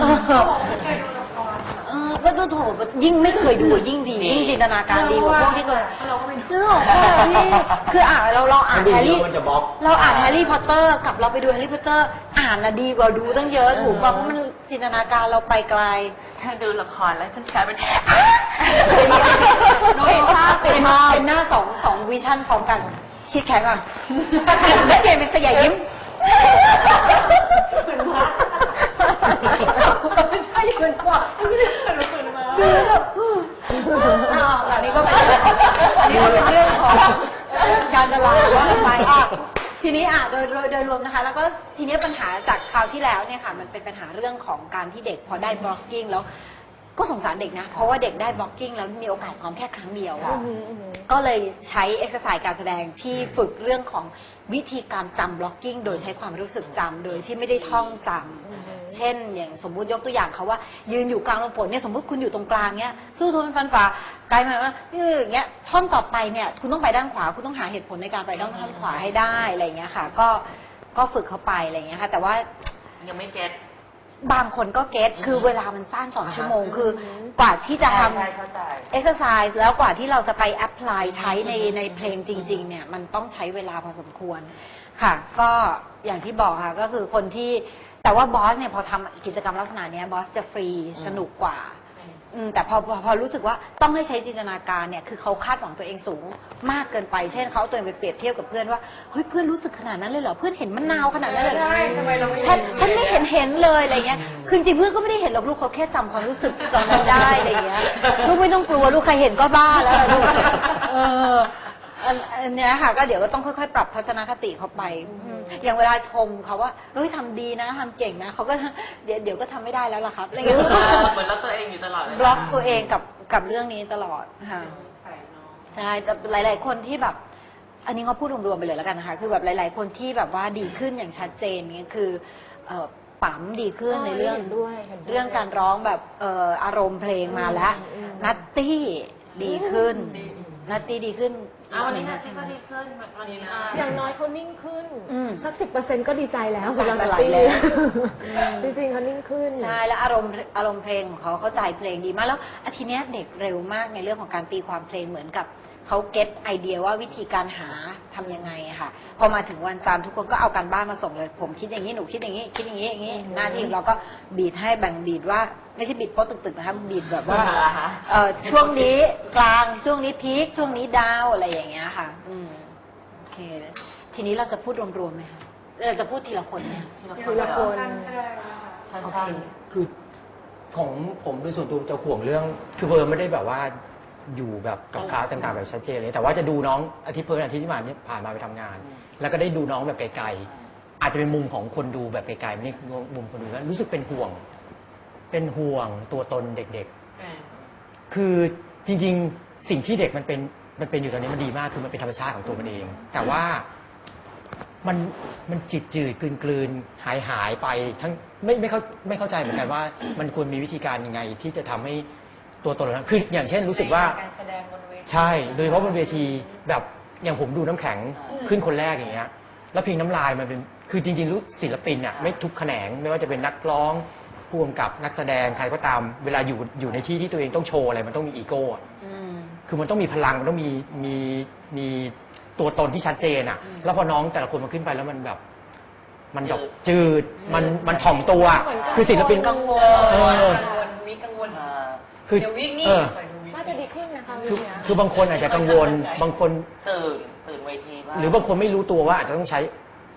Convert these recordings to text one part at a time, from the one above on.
เออเออก็โถยิ่งไม่เคยดูอะยิ่งดี ยิ่งจินตนาการดีกว่าพวกที่เคยเราก็ไม่นึกออกป่ะพี่คืออ่านเราเราอ่านดูแฮร์เยรี่อะมันจะบล็อก เราอ่านแฮร์รี่พอตเตอร์กับเราไปดูแฮร์รี่พอตเตอร์ อ่านนะดีกว่าดูตั้งเยอะถูกป่ะเพราะมันจินตนาการเราไปไกล ถ้าดูละครแล้วจะกลายเป็นน้องภาพเป็นเป็นหน้าสองสองวิชั่นพร้อมกัน คิดแข็งก่อนแล้วเปลี่ยนเป็นสยายยิ้ม ไม่ใช่เหมือนว่าไม่ได้เหมือนเหมือนมาดูแล้วแบบอ้าวอันนี้ก็เป็นอันนี้ก็เป็นเรื่องของการตลาดว่ากันไปอะทีนี้อะโดยโดยโดยรวมนะคะ แล้วก็ทีนี้ปัญหาจากคราวที่แล้วเนี่ยค่ะ มันเป็นปัญหาเรื่องของการที่เด็กพอได้บล็อกกิ้งแล้วก็สงสารเด็กนะ เพราะว่าเด็กได้บล็อกกิ้งแล้วมีโอกาสซ้อมแค่ครั้งเดียว ก็เลยใช้เอ็กซ์ไซส์การแสดงที่ฝึกเรื่องของวิธีการจำบล็อกกิ้งโดยใช้ความรู้สึกจำโดยที่ไม่ได้ท่องจำ เช่น อย่างสมมุติยกตัวอย่างเขาว่ายืนอยู่กลางลมฝนเนี่ยสมมติคุณอยู่ตรงกลางเนี้ยสู้ทนฟันฝ่าไกลมาว่านี่อย่างเงี้ยท่อนต่อไปเนี่ยคุณต้องไปด้านขวาคุณต้องหาเหตุผลในการไปด้านขวาให้ได้อะไรอย่างเงี้ยค่ะ ก็ก็ฝึกเขาไปอะไรอย่างเงี้ยค่ะ แต่ว่ายังไม่เก็ต บางคนก็เก็ตคือเวลามันสั้นสองชั่วโมงคือกว่าที่จะทำ ใช่เข้าใจ เอ็กซ์ไซส์แล้วกว่าที่เราจะไปแอพพลายใช้ในในเพลงจริง ๆ เนี่ย มันต้องใช้เวลาพอสมควรค่ะ ก็อย่างที่บอกค่ะ ก็คือคนที่ แต่ว่าบอสเนี่ยพอทำกิจกรรมลักษณะเนี้ยบอสจะฟรีสนุกกว่าอืมแต่พอพอพอรู้สึกว่าต้องให้ใช้จินตนาการเนี่ยคือเขาคาดหวังตัวเองสูงมากเกินไป เช่นเขาเอาตัวเองไปเปรียบเทียบกับเพื่อนว่าเฮ้ยเพื่อนรู้สึกขนาดนั้นเลยเหรอเพื่อนเห็นมะนาวขนาดนั้นเลยเหรอ ใช่ทำไมเราไม่ฉันฉันไม่เห็นเห็นเลยอะไรเงี้ย คือจริงๆเพื่อนก็ไม่ได้เห็นหรอกลูกเขาแค่จำความรู้สึกตรงนั้นได้อะไรเงี้ย ลูกไม่ต้องกลัวลูกใครเห็นก็บ้าแล้วล่ะลูก เออ อันอันเนี้ยค่ะ ก็เดี๋ยวก็ต้องค่อยๆ ปรับทัศนคติเขาไปอืมอย่างเวลาชมเขาว่าเฮ้ยทำดีนะทำเก่งนะเขาก็เดี๋ยวเดี๋ยวก็ทำไม่ได้แล้วล่ะครับอะไรเงี้ยเหมือนเราตัวเองอยู่ตลอดเวลาบล็อกตัวเองกับกับเรื่องนี้ตลอดค่ะใช่แต่หลาย ๆ คนที่แบบ อันนี้ก็พูดรวมๆไปเลยแล้วกันนะคะ คือแบบหลาย ๆ คนที่แบบว่าดีขึ้นอย่างชัดเจนเนี่ยคือเอ่อปั๊มดีขึ้นในเรื่องเห็นด้วยเห็นด้วย เรื่องการร้องแบบเอ่ออารมณ์เพลงมาแล้วนัตตี้ดีขึ้น นัตตี้ดีขึ้น เอาวันนี้นะที่ก็ดีขึ้นวันนี้นะอย่างน้อยเขานิ่งขึ้น อืมสักสิบเปอร์เซ็นต์ก็ดีใจแล้วน้ำตาสำหรับจะไหลตี้แล้ว จริงๆเขานิ่งขึ้น ใช่แล้วอารมณ์อารมณ์เพลงของเขาเข้าใจเพลงดีมากแล้วอาทีเนี้ยเด็กเร็วมากในเรื่องของการตีความเพลงเหมือนกับเขาเก็ตไอเดียว่าวิธีการหา ทำยังไงอะค่ะ พอมาถึงวันจันทร์ทุกคนก็เอาการบ้านมาส่งเลย ผมคิดอย่างนี้หนูคิดอย่างนี้คิดอย่างนี้อย่างนี้หน้าที่ของเราก็บีดให้แบ่งบีดว่าไม่ใช่บีดโป๊ะตึกๆนะคะบีดแบบว่าเอ่อช่วงนี้กลางช่วงนี้พีคช่วงนี้ดาวอะไรอย่างเงี้ยค่ะ อืมโอเค ทีนี้เราจะพูดรวมๆไหมคะเราจะพูดทีละคนไหมคะทีละคนสั้โอเคนคือของผมโดยส่วนตัวจะห่วงเรื่อง คือเพิร์นไม่ได้แบบว่า อยู่แบบกับคลาสต่างๆแบบชัดเจนเลย แต่ว่าจะดูน้องอาทิตย์เพิร์นอาทิตย์ที่ผ่านเนี่ยผ่านมาไปทำงาน แล้วก็ได้ดูน้องแบบไกลๆอาจจะเป็นมุมของคนดูแบบไกลๆไม่ได้มุมคนดูแล้วรู้สึกเป็นห่วง เป็นห่วงตัวตนเด็กๆ คือจริงๆสิ่งที่เด็กมันเป็นมันเป็นอยู่ตอนนี้มันดีมากคือมันเป็นธรรมชาติของตัวมันเอง แต่ว่ามันมันจิตจืดกลืนกลืนหายหายไปทั้งไม่ไม่เข้าไม่เข้าใจเหมือนกันว่า มันควรมีวิธีการยังไงที่จะทำให้ ตัวตนเราคืออย่างเช่นรู้สึกว่าการแสดงบนเวที ใช่ โดยเฉพาะบนเวทีแบบอย่างผมดูน้ำแข็งขึ้นคนแรกอย่างเงี้ย แล้วเพลงน้ำลายมันเป็น คือจริงๆรู้ศิลปินอะไม่ทุกแขนง ไม่ว่าจะเป็นนักร้องผู้กำกับนักแสดงใครก็ตาม เวลาอยู่อยู่ในที่ที่ตัวเองต้องโชว์อะไรมันต้องมีอีโก้อะอืม คือมันต้องมีพลังมันต้องมีมีมีตัวตนที่ชัดเจนอะ แล้วพอน้องแต่ละคนมันขึ้นไปแล้วมันแบบ มันแบบจืดมันมันถ่อมตัว เหมือนกับคือศิลปิน กังวล เออ กังวลวิกังวล คือเดี๋ยววิกนี่เออคอยดูวิกน่าจะดีขึ้นนะคะคือเนี้ยคือบางคนอาจจะกังวลบางคน ตื่นตื่นเวทีบ้างหรือบางคนไม่รู้ตัวว่าอาจจะต้องใช้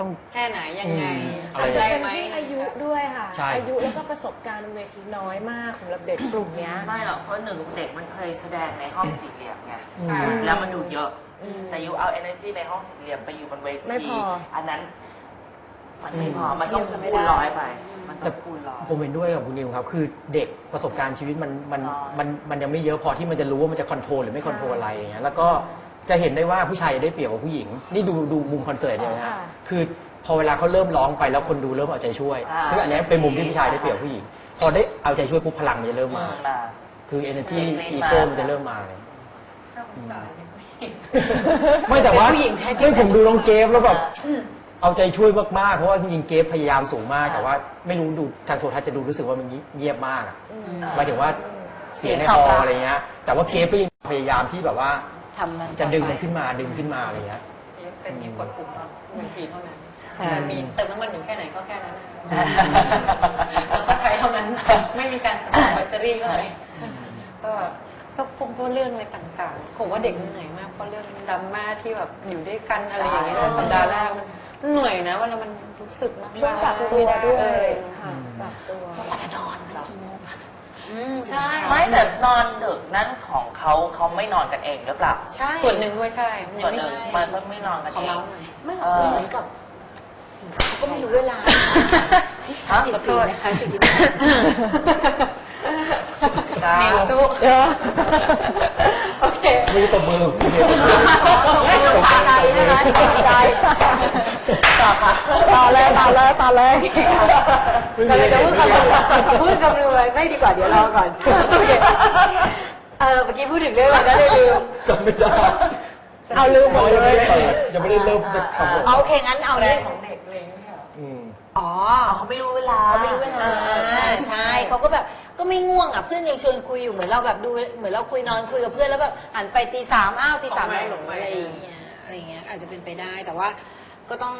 ต้อง แค่ไหนยังไงอืมอะไรอาจจะใจเป็นไหมที่อายุด้วยค่ะ ใช่ อายุแล้วก็ประสบการณ์บนเวทีน้อยมากสำหรับเด็กกลุ่มเนี้ย ไม่หรอกเพราะหนึ่งเด็กมันเคยแสดงในห้องสี่เหลี่ยมไงอืม แล้วมันดูเยอะอืมแต่ยูเอา energy ในห้องสี่เหลี่ยมไปอยู่บนเวไม่ทีพออันนั้น มันไม่พออืมมันต้องเทียบกันไม่คูณได้ร้อยไป มันต้องคูณร้อย ผมเห็นด้วยกับคุณนิวครับ คือเด็กประสบการณ์ชีวิตมันมันอ๋อมันมันยังไม่เยอะพอที่มันจะรู้ว่ามันจะคอนโทรลหรือไม่คอนโทรลอะไรอย่างเงี้ยแล้วก็จะเห็นได้ว่าผู้ชายได้เปรียบกว่าผู้หญิง นี่ดูดูมุมคอนเสิร์ตเนี่ยนะค่ะ คือพอเวลาเขาเริ่มร้องไปแล้วคนดูเริ่มเอาใจช่วยซึ่งอันเนี้ยเป็นมุมที่ผู้ชายได้เปรียบผู้หญิง พอได้เอาใจช่วยปุ๊บพลังมันจะเริ่มมา มา คือ energy เกรด ego มามัมันจะเริ่มมาเลยน่าสงสารไม่แต่ว่าเป็นผู้หญิงแท้จริงไม่ผมดูน้องเกฟแล้วแบบ เอาใจช่วยมากๆ เพราะว่าจริงๆเกฟพยายามสูงมากแต่ว่า ไม่รู้ดูทางโทรทัศน์จะดูรู้สึกว่ามันเงียบมากอะหมายถึงว่าเสียงในคออะไรเงี้ย แต่ว่าเกฟก็ยังพยายามที่แบบว่าทำมันจะดึงมันขึ้นมาดึงขึ้นมาอะไรเงี้ยเป็นอย่างกดปุ่มตอนหนึ่งทีเท่านั้นใช่แต่มีเติมน้ำมันอยู่แค่ไหนก็แค่นั้นนะแล้วก็ใช้เท่านั้นไม่มีการสำรองแบตเตอรี่อะไรก็ก็พบว่าเรื่องอะไรต่างๆผมว่าเด็กเหนื่อยมากเพราะเรื่องดราม่าที่แบบอยู่ด้วยกันอะไรอย่างเงี้ยสัปดาห์แรกมัน เหนื่อยนะเวลามันรู้สึกมากๆช่วงปรับตัวด้วยเออค่ะปรับตัวอืมใช่ไม่แต่นอนดึกนั่นของเขาเขาไม่นอนกันเองหรือเปล่าใช่ส่วนหนึ่งด้วยใช่ส่วนหนึ่งใช่มันก็ไม่นอนกันขอเองเมาส์หน่อยไม่หรเออกอเหมือนกับเขาก็ไม่รู้เวลาฮะติดขอโทสีษนะคะสิ่งที่มีตู้ โอเคมือตบมือมือตบมือไม่ต้อตกใจนะคะตกใจต่อค่ะต่อเลยต่อเลยต่อเลยเราจะพูดคำนึงพูดคำนึงเลยไม่ดีกว่าเดี๋ยวรอก่อนโอเคเออเมื่อกี้พูดถึงเรื่องอะไรนะเลยลืมจำไม่ได้เอาลืมหมดยังเลไม่ยได้เปิดยังไม่ได้เริ่มสักคำเอาโอเคงั้นเอาเรื่องของเด็กเงี้ยอ๋อเขาไม่รู้เวลาเขาไม่รู้เวลาใช่ใช่เขาก็แบบ ก็ไม่ง่วงอะเพื่อนยังชวนคุยอยู่เหมือนเราแบบดูเหมือนเราคุยนอนคุยกับเพื่อนแล้วแบบหันไปตีสามอ้าวตีสามแล้วหลงอะไรอย่างเงี้ยอะไรอย่างเงี้ยอาจจะเป็นไปได้แต่ว่าก็ต้อง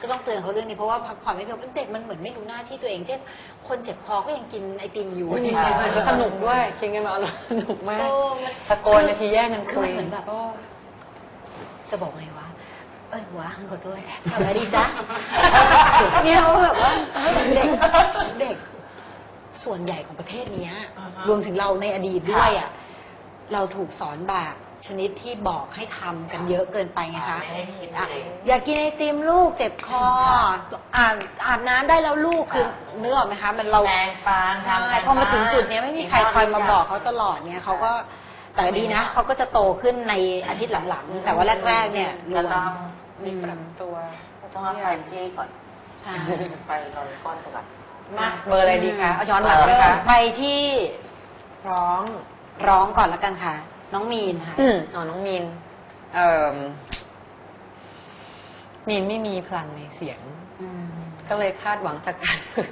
ก็ต้องเตือนเขาเรื่องนี้เพราะว่าพักผ่อนไม่เพียงพอเด็กมันเหมือนไม่รู้หน้าที่ตัวเองเช่นคนเจ็บคอก็ยังกินไอติมอยู่มันก็สนุกด้วยคิดกันมาแล้วสนุกมากเออมันตะโกนนาทีแย่งกันคือคุมัยนเหมือนแบบก็จะบอกไงวะเอ้ยหัวขอโทษทำอะไรดีจ๊ะเนี่ยว่าแบบว่าเด็กเด็ก ส่วนใหญ่ของประเทศเนี้ยรวมถึงเราในอดีตด้วยอะเราถูกสอนแบบชนิดที่บอกให้ทำกันเยอะเกินไปไงคะ ไม่ให้คิดอะเอง อย่ากินไอติมลูกเจ็บคออาบอาบน้ำได้แล้วลูกคือเนื้อออกไหมคะมันเราแปรงฟันใช่ทำกันพอมาถึงบ้นจุดเนี้ยไม่มีใครคอยมาบอกเขาตลอดเนี่ยเขาก็แต่ดีนะเขาก็จะโตขึ้นในอาทิตย์หลังๆ แต่ว่าแรก ๆ เนี่ยรก็วนต้องอืมปรับตัว ก็ต้องเอาไฟจี้ก่อนใช่ ไฟลอยก้อนไปก่อน มาเบอร์อะไรดีคะเอาย้อนหลังไหมคะไปที่ร้องร้องก่อนแล้วกันค่ะ น้องมีนค่ะ อืมอ๋อน้องมีน เอ่อมีนไม่มีพลังในเสียงอืมก็เลยคาดหวังจากการฝึก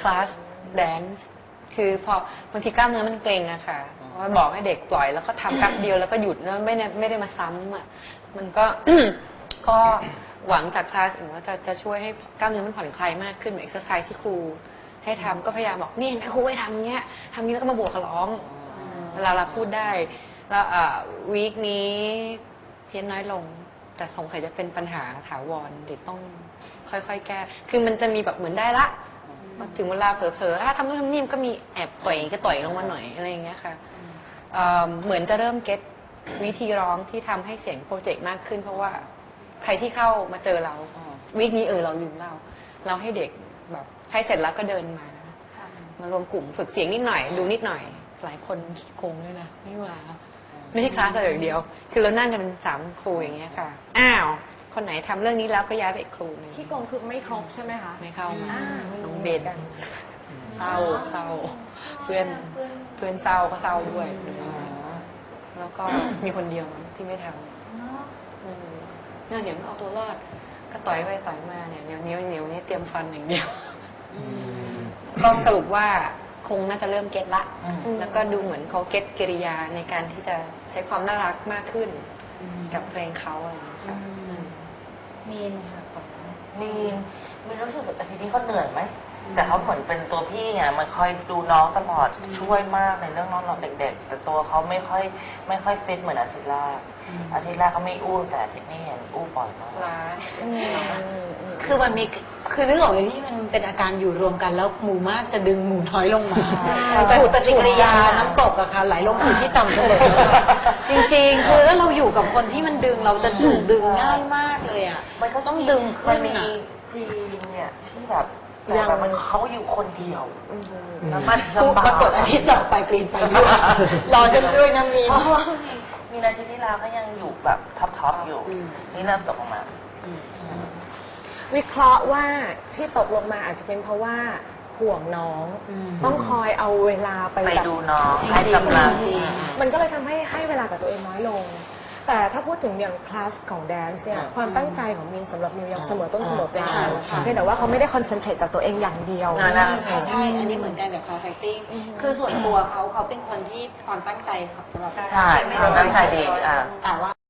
คลาสแดนซ์คือพอบางทีกล้ามเนื้อมันเกร็งอะค่ะว่าบอกให้เด็กปล่อยแล้วก็ทำแป๊บเดียวแล้วก็หยุดแล้วไม่ได้ไม่ได้มาซ้ำอะมันก็ก็ หวังจากคลาสอื่นว่าจะจะช่วยให้กล้ามเนื้อมันผ่อนคลายมากขึ้นเหมือนเอ็กซ์ไซส์ที่ครู ให้ทำก็พยายามบอกนี่ครูให้ทำเงี้ยทำนี้แล้วก็มาบวกกับร้อง เวลาเราพูดได้ แล้ววีคนี้เพี้ยนน้อยลง แต่สงสัยจะเป็นปัญหาถาวรเด็กต้องค่อยๆ แก้ คือมันจะมีแบบเหมือนได้ละมาถึงเวลาเผลอๆถ้าทำนู่นทำนี่มันก็มีแอบต่อยก็ต่อยลงมาหน่อยอะไรอย่างเงี้ยค่ะเอิ่มเหมือนจะเริ่มเก็ตวิธีร้องที่ทำให้เสียงโปรเจกต์มากขึ้น เพราะว่า ใครที่เข้ามาเจอเราวีคนี้เออเราลืมเราเราให้เด็กแบบใครเสร็จแล้วก็เดินมา มารวมกลุ่มฝึกเสียงนิดหน่อย ดูนิดหน่อย หลายคนขี้โกงด้วยนะไม่มาไม่ใช่คลาสเราอย่างเดียว คือเรานั่งกันเป็นสามครูอย่างเงี้ยค่ะ อ้าว คนไหนทำเรื่องนี้แล้วก็ย้ายไปอีกครูหนึงที่กงคือไม่ครบใช่ไหมคะไม่เข้ามาอ่าน้องเบนเศร้าเศร้า เพื่อนเพื่อนเศร้าก็เศร้าด้วยแล้วก็มีคนเดียวมั้งที่ไม่ทำอืม เนี่ยเดี๋ยวเอาตัวรอด ก็ต่อยไปต่อยมาเนี่ยเดี๋ยวนิ้วนิ้วนี้เตรียมฟันอย่างเดียวก็สรุปว่าคงน่าจะเริ่มเก็ตละอืมแล้วก็ดูเหมือนเขาเก็ตกิริยาในการที่จะใช้ความน่ารักมากขึ้นกับเพลงเขาอะไรอย่างเงี้ยค่ะมีนค่ะขอมีนมีนรู้สึกแบบอาทิตย์นี้เขาเหนื่อยไหม แต่เขาเหมือนเป็นตัวพี่ไงมันคอยดูน้องตลอดช่วยมากในเรื่องน้องๆเด็ก ๆ แต่ตัวเขาไม่ค่อยไม่ค่อยฟิตเหมือนอาทิตย์แรกอาทิตย์แรกเขาไม่อู้แต่อาทิตย์นี้เห็นอู้บ่อยมากร้ายคือมันมีคือนึกออกไหมพี่มันเป็นอาการอยู่รวมกันแล้วหมู่มากจะดึงหมู่น้อยลงมาแต่ปฏิกิริยาน้ำตกอะค่ะไหลลงสู่ที่ต่ำเสมอจริง ๆ คือถ้าเราอยู่กับคนที่มันดึงเราจะถูกดึงง่ายมากเลยอะมันก็ต้องดึงขึ้นมัมีอะพรีมเนี่ยที่แบบ แต่แบบมันเขาอยู่คนเดียวแล้วมันกูลำบากปรากฏอาทิตย์ต่อไปกรีนไปด้วย รอฉันด้วยนะมีน เพราะว่ามีมีนาทีที่แล้วก็ยังอยู่แบบท็อปท็อปอยู่ อืม นี่เริ่มตกลงมา วิเคราะห์ว่าที่ตกลงมาอาจจะเป็นเพราะว่าห่วงน้อง อืม ต้องคอยเอาเวลาไปไปแบบดูน้องจริงๆให้กำลัง จริง มันก็เลยทำให้ให้เวลากับตัวเองน้อยลง แต่ถ้าพูดถึงอย่างคลาสของแดนซ์เนี่ยความตั้งใจของมินสำหรับนิวยังเสมอต้นเสมอปลายค่ะ เพียงแต่ว่าเขาไม่ได้คอนเซนเทรตกับตัวเองอย่างเดียว อ่านะ ใช่ใช่อันนี้เหมือนกันกับ class acting คือส่วนตัวเขาเขาเป็นคนที่ความตั้งใจครับสำหรับใช่ความตั้งใจดีอ่า แต่ว่า